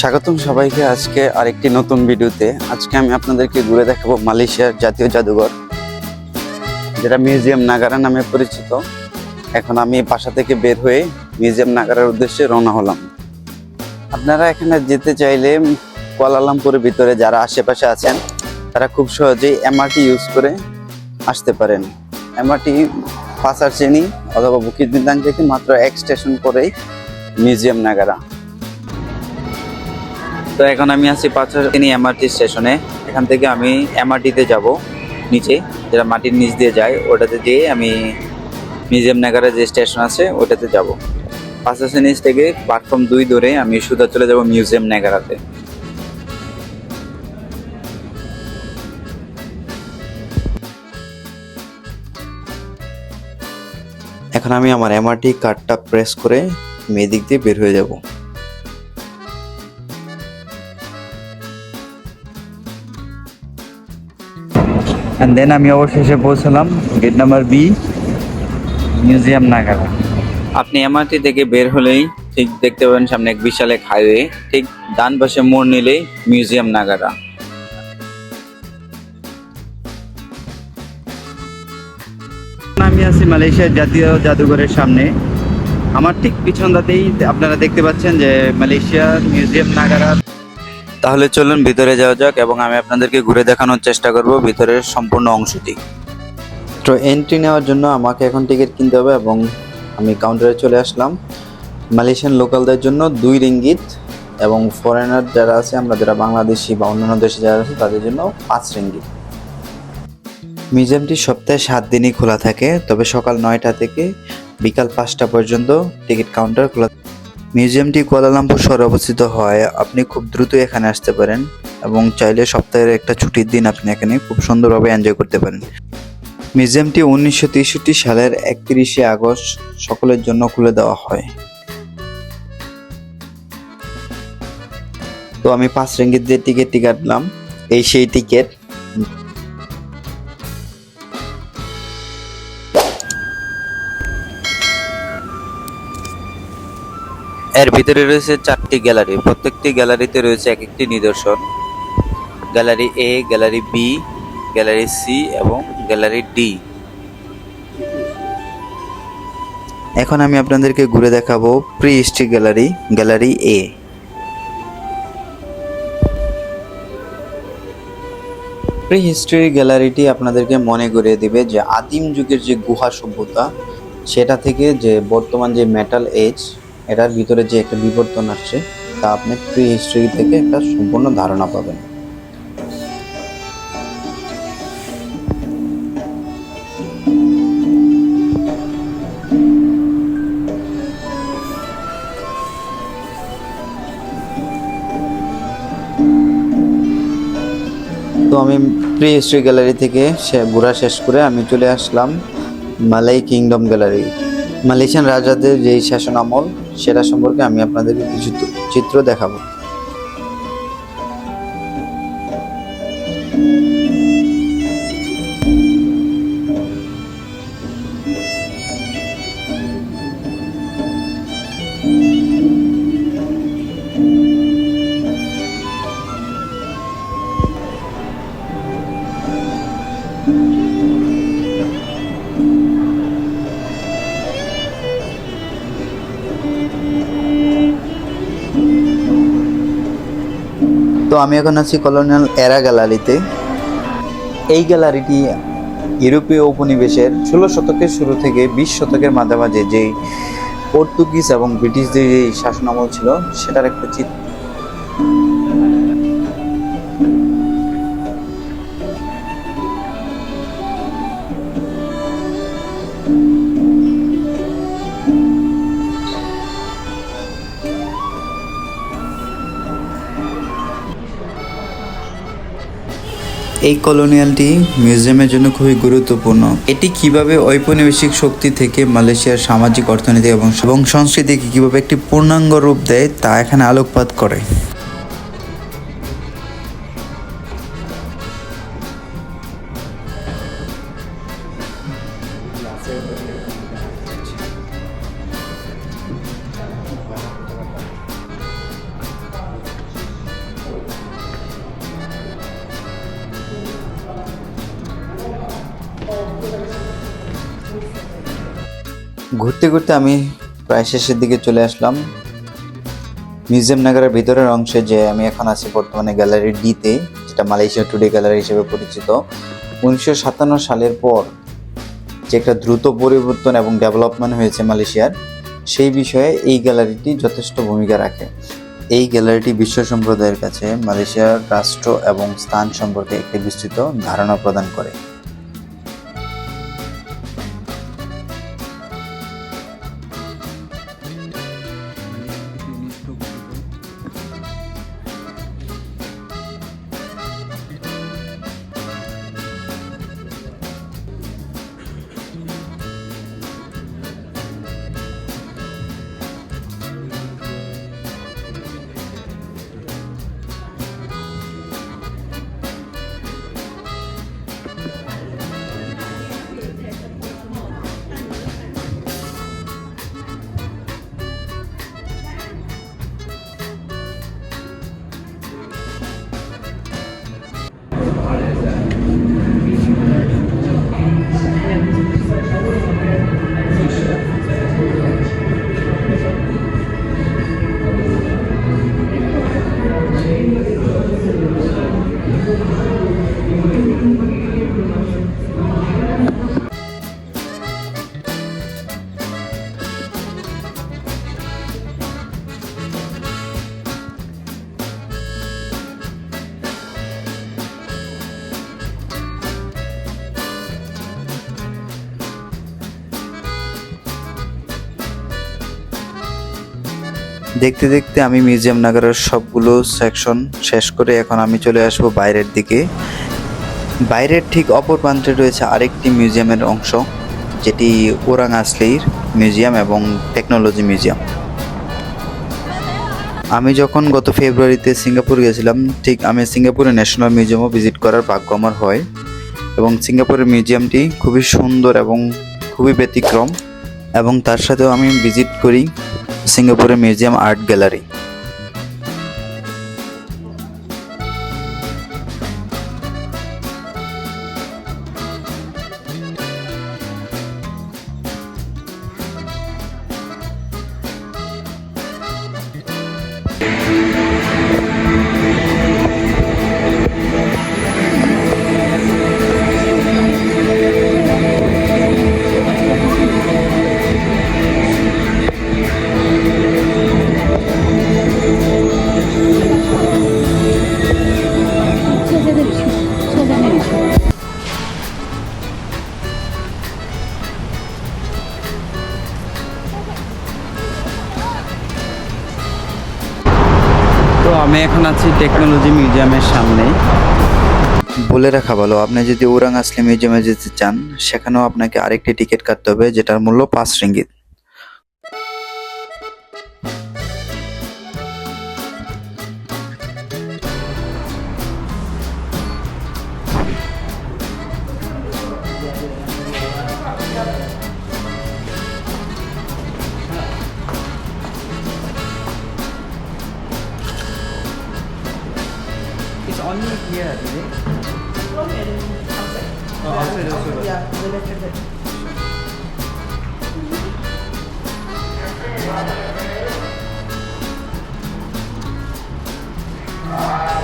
স্বাগতম সবাইকে আজকে আরেকটি নতুন ভিডিওতে। আজকে আমি আপনাদেরকে ঘুরে দেখাবো মালয়েশিয়ার জাতীয় জাদুঘর, যেটা মিউজিয়াম নাগারা নামে পরিচিত। এখন আমি বাসা থেকে বের হয়ে মিউজিয়াম নাগারার উদ্দেশ্যে রওনা হলাম। আপনারা এখানে যেতে চাইলে কুয়ালালামপুরের ভিতরে যারা আশেপাশে আছেন, তারা খুব সহজেই এমআরটি ইউজ করে আসতে পারেন। এমআরটি পাঁচার শ্রেণি অথবা বুকির বিদ্যান থেকে মাত্র এক স্টেশন পরেই মিউজিয়াম নাগারা। তো এখন আমি আছি পাঁচশানি এমআরটি স্টেশনে। এখান থেকে আমি এমআরটিতে যাব, নিচে। যেটা মাটির নিচ দিয়ে যায়, ওটাতে যেয়ে আমি মিউজিয়াম নাগারে যে স্টেশন আছে, ওটাতে যাব। পাঁচশানি নিচ থেকে প্ল্যাটফর্ম দুই ধরে আমি সুদা চলে যাব মিউজিয়াম নাগারাতে। এখন আমি আমার এমআরটি কার্ডটা প্রেস করে আমি এদিক দিয়ে বের হয়ে যাব। অ্যান্ড দেন আমি অবশেষে পৌঁছলাম gate number B museum Negara আপনি এমআরটি থেকে বের হলেই ঠিক দেখতে পাবেন সামনে এক বিশাল এক হাইওয়ে ঠিক ডান পাশে মোড় নিলেই মিউজিয়াম নাগারা আমি আছি মালয়েশিয়ার জাতীয় জাদুঘরের সামনে। আমার ঠিক পিছনটাতেই আপনারা দেখতে পাচ্ছেন যে মালয়েশিয়ার মিউজিয়াম নাগারা তাহলে চলুন ভিতরে যাওয়া যাক এবং আমি আপনাদেরকে ঘুরে দেখানোর চেষ্টা করব ভিতরের সম্পূর্ণ অংশটি। তো এন্ট্রি নেওয়ার জন্য আমাকে এখন টিকিট কিনতে হবে এবং আমি কাউন্টারে চলে আসলাম। মালয়েশিয়ান লোকালদের জন্য দুই রিঙ্গিত এবং ফরেনার যারা আছে, আমরা যারা বাংলাদেশি বা অন্যান্য দেশে যারা আছে, তাদের জন্য পাঁচ রিঙ্গিত মিউজিয়ামটি সপ্তাহে সাত দিনই খোলা থাকে, তবে সকাল নয়টা থেকে বিকাল পাঁচটা পর্যন্ত টিকিট কাউন্টার খোলা মিউজিয়ামটি কুয়ালালামপুর শহরে অবস্থিত হয়। আপনি খুব দ্রুত এখানে আসতে পারেন এবং চাইলে সপ্তাহের একটা ছুটির দিন আপনি এখানে খুব সুন্দরভাবে এনজয় করতে পারেন। মিউজিয়ামটি উনিশশো তেষট্টি সালের একত্রিশে আগস্ট সকলের জন্য খুলে দেওয়া হয়। তো আমি পাঁচ রিঙ্গিত দিয়ে টিকিটটি কাটলাম, এই সেই টিকিট এর ভিতরে রয়েছে চারটি গ্যালারি। প্রত্যেকটি গ্যালারিতে রয়েছে এক একটি নিদর্শন। Gallery A gallery B gallery C এবং গ্যালারি ডি এখন আমি আপনাদেরকে ঘুরে দেখাবো prehistory gallery gallery A prehistory গ্যালারিটি আপনাদেরকে মনে করিয়ে দিবে যে আদিম যুগের যে গুহা সভ্যতা, সেটা থেকে যে বর্তমান যে মেটাল এজ এটার ভিতরে যে একটা বিবর্তন আসছে, তা আপনি প্রি হিস্ট্রি থেকে একটা সম্পূর্ণ ধারণা পাবেন। তো আমি প্রি হিস্ট্রি গ্যালারি থেকে সে ঘোরা শেষ করে আমি চলে আসলাম মালাই কিংডম গ্যালারি মালয়েশিয়ান রাজাদের যেই শাসন আমল সেটা সম্পর্কে আমি আপনাদেরকে কিছু চিত্র দেখাবো। তো আমি এখন আছি কলোনিয়াল এরা গ্যালারিতে এই গ্যালারিটি ইউরোপীয় উপনিবেশের ষোলো শতকের শুরু থেকে বিশ শতকের মাঝামাঝি যেই পর্তুগিজ এবং ব্রিটিশদের যে শাসনামল ছিল, সেটার একটা চিত্র এই কলোনিয়ালটি মিউজিয়ামের জন্য খুবই গুরুত্বপূর্ণ। এটি কীভাবে ঔপনিবেশিক শক্তি থেকে মালয়েশিয়ার সামাজিক অর্থনীতি এবং সংস্কৃতিকে কীভাবে একটি পূর্ণাঙ্গ রূপ দেয় তা এখানে আলোকপাত করে। ঘুরতে ঘুরতে আমি প্রায় শেষের দিকে চলে আসলাম। মিউজিয়াম নগরের ভিতরের অংশে যে আমি এখন আছি বর্তমানে গ্যালারি ডিতে, যেটা মালয়েশিয়া টুডে গ্যালারি হিসেবে পরিচিত। উনিশশো সাতান্ন সালের পর যে একটা দ্রুত পরিবর্তন এবং ডেভেলপমেন্ট হয়েছে মালয়েশিয়ার, সেই বিষয়ে এই গ্যালারিটি যথেষ্ট ভূমিকা রাখে। এই গ্যালারিটি বিশ্ব সম্প্রদায়ের কাছে মালয়েশিয়ার রাষ্ট্র এবং স্থান সম্পর্কে একটি বিস্তৃত ধারণা প্রদান করে। দেখতে দেখতে আমি মিউজিয়াম নগরের সবগুলো সেকশন শেষ করে এখন আমি চলে আসব বাইরের দিকে। বাইরের ঠিক অপর প্রান্তে রয়েছে আরেকটি মিউজিয়ামের অংশ, যেটি ওরাং আসলির মিউজিয়াম এবং টেকনোলজি মিউজিয়াম আমি যখন গত ফেব্রুয়ারিতে সিঙ্গাপুর গেছিলাম, ঠিক আমি সিঙ্গাপুরের ন্যাশনাল মিউজিয়ামও ভিজিট করার ভাগ্য আমার হয় এবং সিঙ্গাপুরের মিউজিয়ামটি খুবই সুন্দর এবং খুবই ব্যতিক্রম এবং তার সাথেও আমি ভিজিট করি। সিঙ্গাপুরের মিউজিয়াম আর্ট গ্যালারি। আছি টেকনোলজি মিউজিয়ামের সামনে। বলে রাখা ভালো, আপনি যদি ওরাং আসলে মিউজিয়ামে যেতে চান, সেখানেও আপনাকে আরেকটি টিকিট কাটতে হবে, যেটার মূল্য পাঁচ ringgit. many here today? From outside. Oh, outside also. Yeah, related. Wow.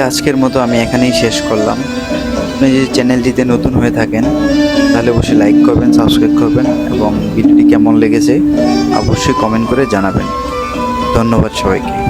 আজকের মতো আমি এখানেই শেষ করলাম। আপনি যদি চ্যানেলটিতে নতুন হয়ে থাকেন, তাহলে অবশ্যই লাইক করবেন সাবস্ক্রাইব করবেন এবং ভিডিওটি কেমন লেগেছে, অবশ্যই কমেন্ট করে জানাবেন। ধন্যবাদ সবাইকে।